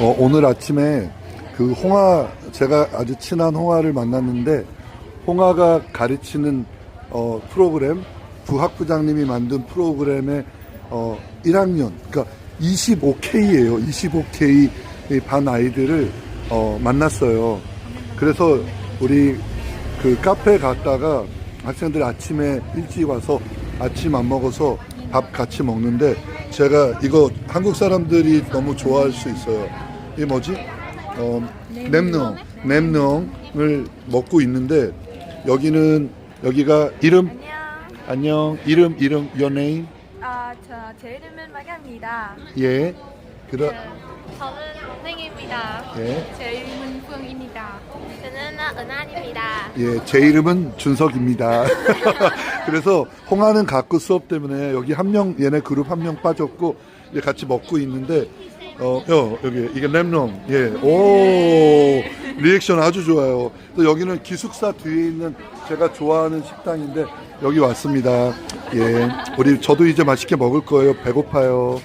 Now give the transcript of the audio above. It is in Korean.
어, 오늘 아침에 그 홍아 제가 아주 친한 홍아를 만났는데 홍아가 가르치는 어, 프로그램 부학부장님이 만든 프로그램의 어, 1학년 그러니까 25K예요. 25K 반 아이들을 어, 만났어요. 그래서 우리 그 카페 갔다가 학생들이 아침에 일찍 와서 아침 안 먹어서 밥 같이 먹는데 제가 이거 한국 사람들이 너무 좋아할 수 있어요. 이게 뭐지? 어, 냄농, 냄농을 먹고 있는데 여기는 여기가 이름 안녕. 이름 이름 your name 아, 저, 제 이름은 마가입니다. 예 그다 저는 원생입니다. 예. 제 이름은 풍입니다. 은한입니다. 예, 제 이름은 준석입니다. 그래서 홍하는 가꾸 수업 때문에 여기 한 명, 얘네 그룹 한 명 빠졌고, 이제 같이 먹고 있는데, 어, 여, 여기, 이게 램롱. 예, 오, 리액션 아주 좋아요. 또 여기는 기숙사 뒤에 있는 제가 좋아하는 식당인데, 여기 왔습니다. 예, 우리, 저도 이제 맛있게 먹을 거예요. 배고파요.